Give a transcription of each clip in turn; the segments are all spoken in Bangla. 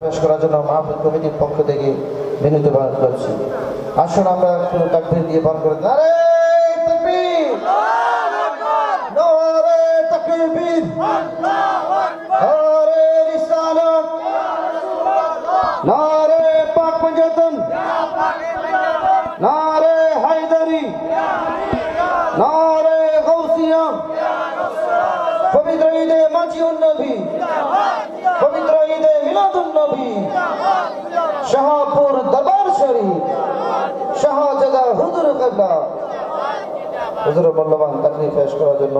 পেশ করার জন্য মাহফিল কমিটির পক্ষ থেকে বিনীত বাদ করছি। আসুন আমরা একটু তাকবীর দিয়ে পান করে নারে তাকবীর! নারে তাকবীর! নারে রিসালাত! নারে পাক পঞ্জাতন নারে হায়দারি! পবিত্র ঈদে মাজিউন নবী! পবিত্র শাহপুর দরবার শরীফ শাহজাদা হুজুর কাবলা হুজুর মূল্যবান তাকরির পেশ করার জন্য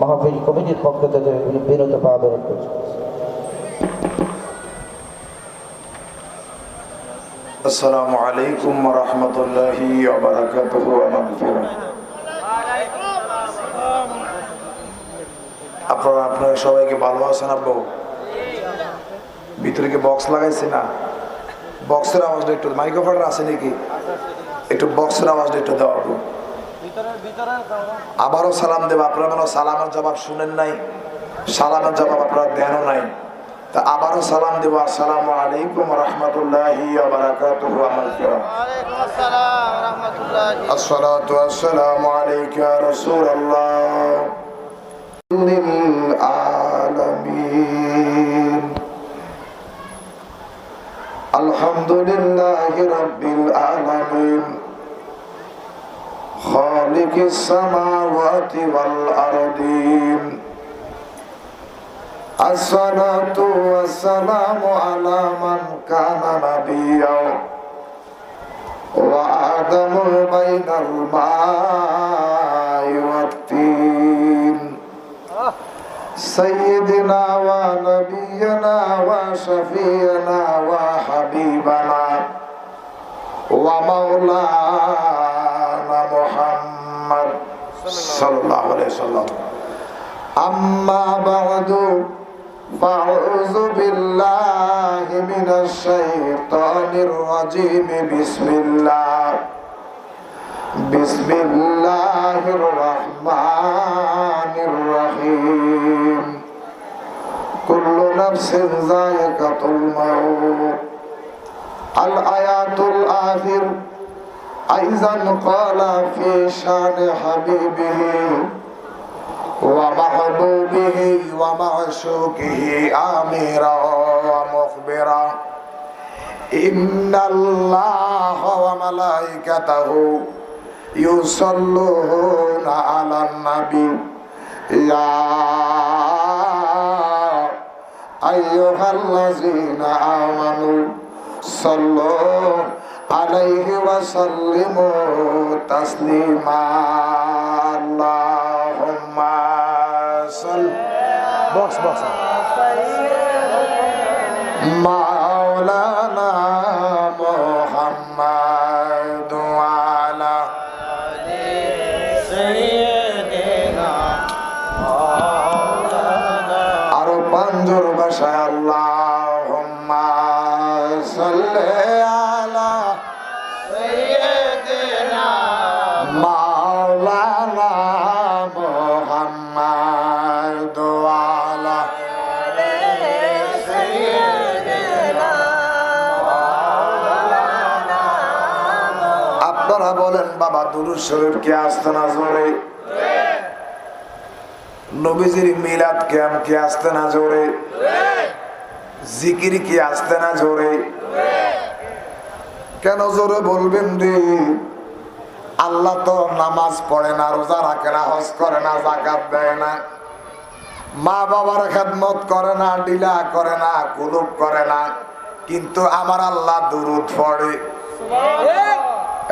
মাহফিল কমিটির পক্ষ থেকে বিরত পাবেন السلام عليكم ورحمة الله وبركاته ومغفرة আপনারা আপনারা সবাইকে ভালো আছেন আব্বু ভিতরে কি বক্স লাগাইছে না বক্সের আওয়াজটা একটু মাইক্রোফোন আছে নাকি? একটু বক্সের আওয়াজটা একটু দেওয়া হোক আবারও সালাম দেব। আপনারা মানে সালামের জবাব শুনেন নাই। সালামের জবাব আপনারা দেনও নাই। তা আবারও সালাম দেব। আসসালামু আলাইকুম রহমতুল্লাহি। আসসালাতু আসসালামু আলাইকা রাসূলুল্লাহ। الحمد لله رب العالمين خالق السماوات والأرضين الصلاة والسلام على من كان نبيا وآدم بين الماء سيدنا ونبينا وشفينا وحبيبنا ومولانا محمد صلى الله عليه وسلم أما بعد فأعوذ بالله من الشيطان الرجيم بسم الله بسم الله الرحمن الرحيم كل نفس ذائقة الموت. الآيات الآخر أيضا قال في شأن حبيبه ومحبوبه ومعشوقه آميرا ومخبرا. إن الله وملائكته يصلون على النبي. يا أيها الذين آمنوا صلوا عليه وسلموا تسليما اللهم صل بوكس بوكس শরীফ কে আসতে না জোরে। নবীজির মিলাদ ক্যাম আসতে না জোরে। জিকির আসতে না জোরে। কেন জোরে বলবেন রে? আল্লাহ তো নামাজ পড়ে না, রোজা রাখে না, হজ করে না জাকাত দেয় না। মা বাবার খেদমত করে না ডিলা করে না, কুলুপ করে না, কিন্তু আমার আল্লাহ দুরুদ পড়ে।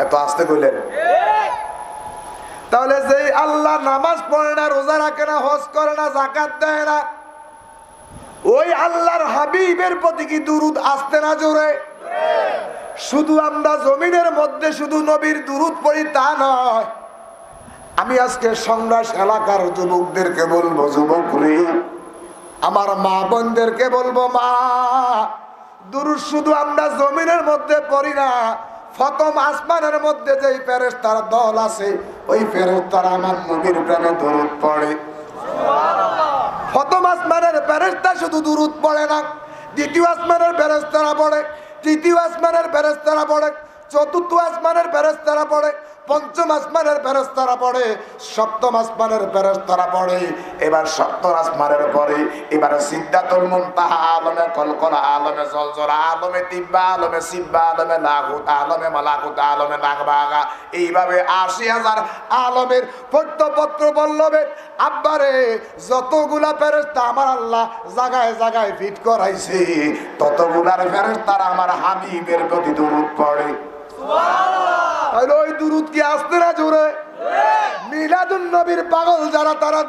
এত আসতে কইলেন। তাহলে যে আল্লাহ নামাজ পড়ে না, রোজা রাখে না, হজ করে না জাকাত দেয় না, ওই আল্লাহর হাবিবের প্রতি কি দুরুদ আসতে না জোরে? শুধু আমরা জমিনের মধ্যে শুধু নবীর দুরুদ পড়ি তা নয়। আমি আজকে সংগ্রাস এলাকার যুবকদেরকে বলব, যুবক আমার মা বোনদেরকে বলব, মা, দুরুদ শুধু আমরা জমিনের মধ্যে পড়ি না প্রথম আসমানের মধ্যে যেই ফেরেস্তার দল আছে, ওই ফেরেস্তার আমার নবীর প্রেমে দরুদ পড়ে। প্রথম আসমানের ফেরেস্তা শুধু দূরত পড়ে না, দ্বিতীয় আসমানের ফেরেস্তারা পড়ে, তৃতীয় আসমানের ফেরেস্তারা পড়ে, চতুর্থ আসমানের ফেরেস্তারা পড়ে পঞ্চম আসমানের ফেরস্তারা পড়ে, সপ্তম আসমানের ফেরস্তারা পড়ে। এবার সপ্তম আসমানের পরে, এবার সিদ্ধাতুল মুনতাহা আলমে কলকলা, আলমে জলজলা, আলমে তিব্বা, আলমে সিব্বা, আলমে লাহুত, আলমে মালাকুত আলমে নাগবাগা। এইভাবে আশি হাজার আলমের পত্র বললবে আব্বারে যতগুলা ফেরেস্তা আমার আল্লাহ জাগায় জাগায় ফিট করাইছে, ততগুলার ফেরেস্তারা আমার হাবিবের প্রতি দূরত পড়ে। ওই আসতে না জোরে? পাগল যারা, তারা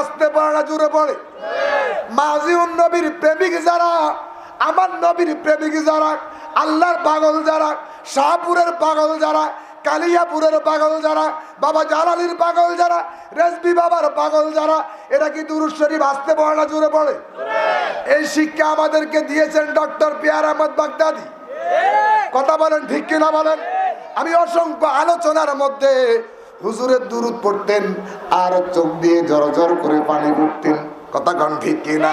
আসতে পারে না প্রেমিক যারা, আমার নবীর প্রেমিক যারা, আল্লাহর পাগল যারা, শাহপুরের পাগল যারা, কালিয়াপুরের পাগল যারা, বাবা জালালির পাগল যারা রেসবি বাবার পাগল যারা, এরা কি দুরুদ শরীফ আসতে পারে না জোরে পড়ে এই শিক্ষা আমাদেরকে দিয়েছেন ডক্টর পিয়ার আহমদ বাগদাদি। কথা বলেন, ঠিক কিনা বলেন? আমি অসংখ্য আলোচনার মধ্যে হুজুরের দুরুদ পড়তেন আর চোখ দিয়ে জড় করে পানি পড়তেন কথা কন ঠিক কিনা?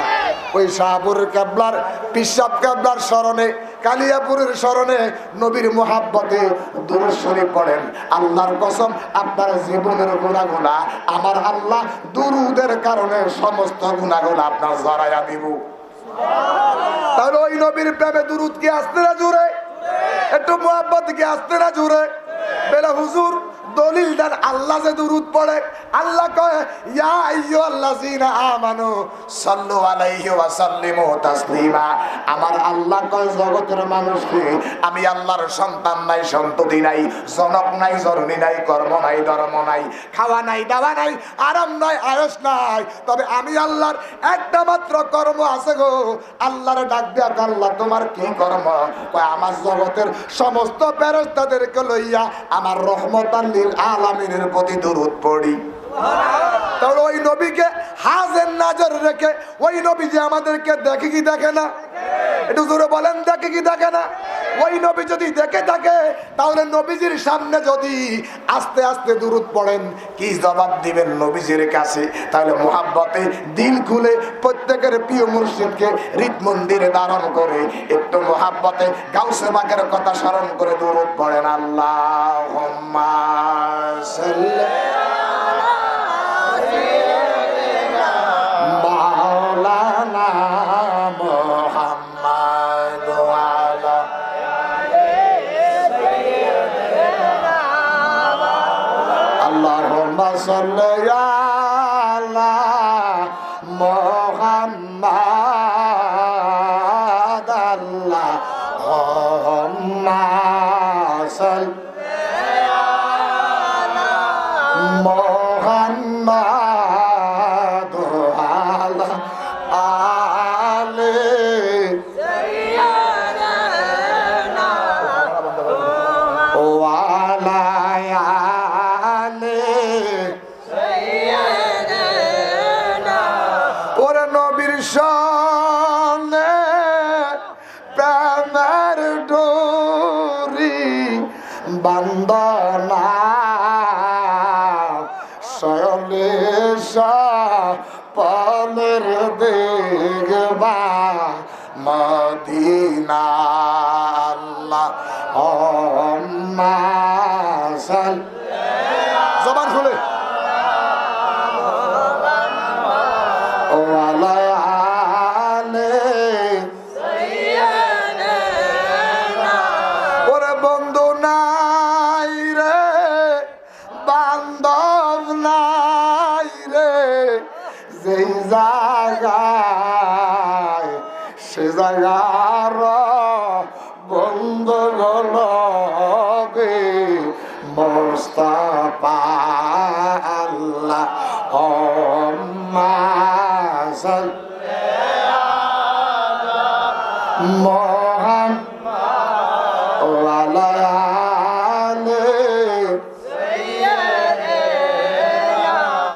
ওই শাহপুরের কাবলার পিসাব কাবলার স্মরণে, কালিয়াপুরের স্মরণে নবীর মোহাব্বতে দুরুদ শরীফ পড়েন। আল্লাহর কসম, আপনার জীবনের গুণাগুণা, আমার আল্লাহ দুরুদের কারণে সমস্ত গুণাগুলা আপনার জড়াইয়া দিব। তাহলে ওই নবীর প্রেমে দুরুদ কি আসতে না জুড়ে? একটু মোহাম্মত কি আসতে না জুড়ে বেলা হুজুর দলিল দেন, আল্লাহ যে দুরুদ পড়ে, আল্লাহ ইয়া আমানু, সাল্লু আলাইহি ওয়া সাল্লিমু তাসলিমা। আমার আল্লাহ জগতের আমি আল্লাহর সন্তান নাই, সন্ততি নাই, জনক নাই, জননী নাই, কর্ম নাই, ধর্ম নাই, খাওয়া নাই, দাওয়া নাই, আরাম নাই, আয়স নাই। তবে আমি আল্লাহর একটা মাত্র কর্ম আছে গো, আল্লাহর ডাক দেয়া আল্লাহ, তোমার কি কর্ম? কয়, আমার জগতের সমস্ত ফেরেশতাদেরকে লইয়া আমার রহমত আলামিনের প্রতি দরুদ পড়ি। তাহলে ওই নবীকে হাজের নাজর রেখে ওই নবী যে আমাদেরকে দেখে কি দেখে না? একটু জোরে বলেন, দেখে কি দেখে না? ওই নবী যদি দেখে থাকে, তাহলে নবীজির সামনে যদি আস্তে আস্তে দূরত পড়েন, কি জবাব দিবেন নবীজির কাছে? তাহলে মোহাব্বতে দিল খুলে প্রত্যেকের প্রিয় মুর্শিদকে হৃদ মন্দিরে ধারণ করে, একটু মোহাব্বতে গাউসে বাগের কথা স্মরণ করে দূরত পড়েন আল্লাহ। সাল্লি আলা নবীর সনে প্রেমের ডোরি বন্দনা সয়লে পনেরো দেখবা মদিনা আল্লাহ অন্নাসল যেই জায়গায় সে জায়গার বন্ধ হল মোস্তাফা আল্লাহ অম্মা সাল